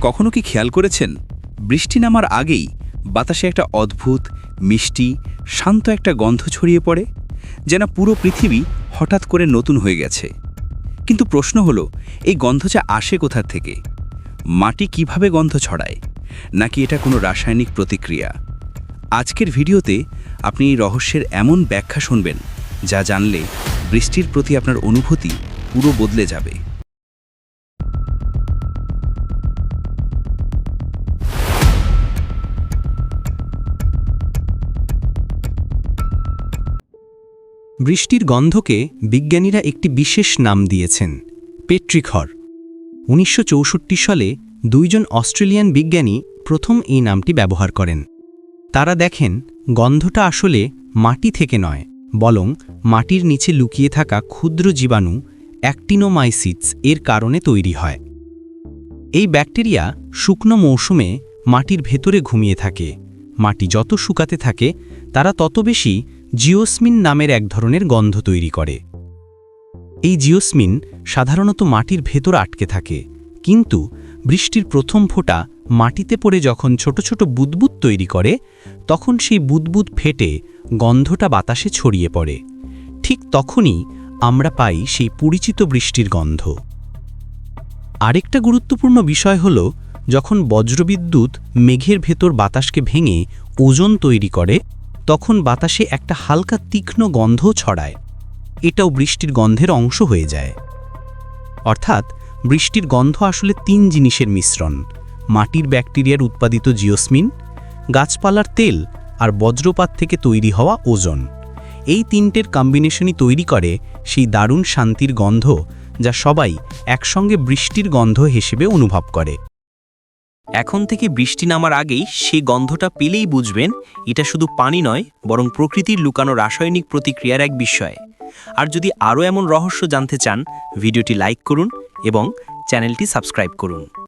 কখনো কি খেয়াল করেছেন? বৃষ্টি নামার আগেই বাতাসে একটা অদ্ভুত, মিষ্টি, শান্ত একটা গন্ধ ছড়িয়ে পড়ে, যেন পুরো পৃথিবী হঠাৎ করে নতুন হয়ে গেছে। কিন্তু প্রশ্ন হলো, এই গন্ধ গন্ধটা আসে কোথার থেকে? মাটি কীভাবে গন্ধ ছড়ায়? নাকি এটা কোনো রাসায়নিক প্রতিক্রিয়া? আজকের ভিডিওতে আপনি এই রহস্যের এমন ব্যাখ্যা শুনবেন, যা জানলে বৃষ্টির প্রতি আপনার অনুভূতি পুরো বদলে যাবে। বৃষ্টির গন্ধকে বিজ্ঞানীরা একটি বিশেষ নাম দিয়েছেন, পেট্রিখর। উনিশশো সালে দুইজন অস্ট্রেলিয়ান বিজ্ঞানী প্রথম এই নামটি ব্যবহার করেন। তারা দেখেন, গন্ধটা আসলে মাটি থেকে নয়, বরং মাটির নিচে লুকিয়ে থাকা ক্ষুদ্র জীবাণু অ্যাক্টিনোমাইসিটস এর কারণে তৈরি হয়। এই ব্যাকটেরিয়া শুকনো মৌসুমে মাটির ভেতরে ঘুমিয়ে থাকে। মাটি যত শুকাতে থাকে, তারা তত বেশি জিওসমিন নামের এক ধরনের গন্ধ তৈরি করে। এই জিওসমিন সাধারণত মাটির ভেতর আটকে থাকে, কিন্তু বৃষ্টির প্রথম ফোঁটা মাটিতে পড়ে যখন ছোট ছোট বুদবুদ তৈরি করে, তখন সেই বুদবুদ ফেটে গন্ধটা বাতাসে ছড়িয়ে পড়ে। ঠিক তখনই আমরা পাই সেই পরিচিত বৃষ্টির গন্ধ। আরেকটা গুরুত্বপূর্ণ বিষয় হল, যখন বজ্রবিদ্যুৎ মেঘের ভেতর বাতাসকে ভেঙে ওজন তৈরি করে তখন বাতাসে একটা হালকা তীক্ষ্ণ গন্ধ ছড়ায়। এটাও বৃষ্টির গন্ধের অংশ হয়ে যায়। অর্থাৎ, বৃষ্টির গন্ধ আসলে তিন জিনিসের মিশ্রণ, মাটির ব্যাকটেরিয়ার উৎপাদিত জিওসমিন, গাছপালার তেল আর বজ্রপাত থেকে তৈরি হওয়া ওজন। এই তিনটের কম্বিনেশনই তৈরি করে সেই দারুণ শান্তির গন্ধ যা সবাই একসঙ্গে বৃষ্টির গন্ধ হিসেবে অনুভব করে। এখন থেকে বৃষ্টি নামার আগেই সে গন্ধটা পেলেই বুঝবেন এটা শুধু পানি নয়, বরং প্রকৃতির লুকানো রাসায়নিক প্রতিক্রিয়ার এক বিষয়। আর যদি আরও এমন রহস্য জানতে চান, ভিডিওটি লাইক করুন এবং চ্যানেলটি সাবস্ক্রাইব করুন।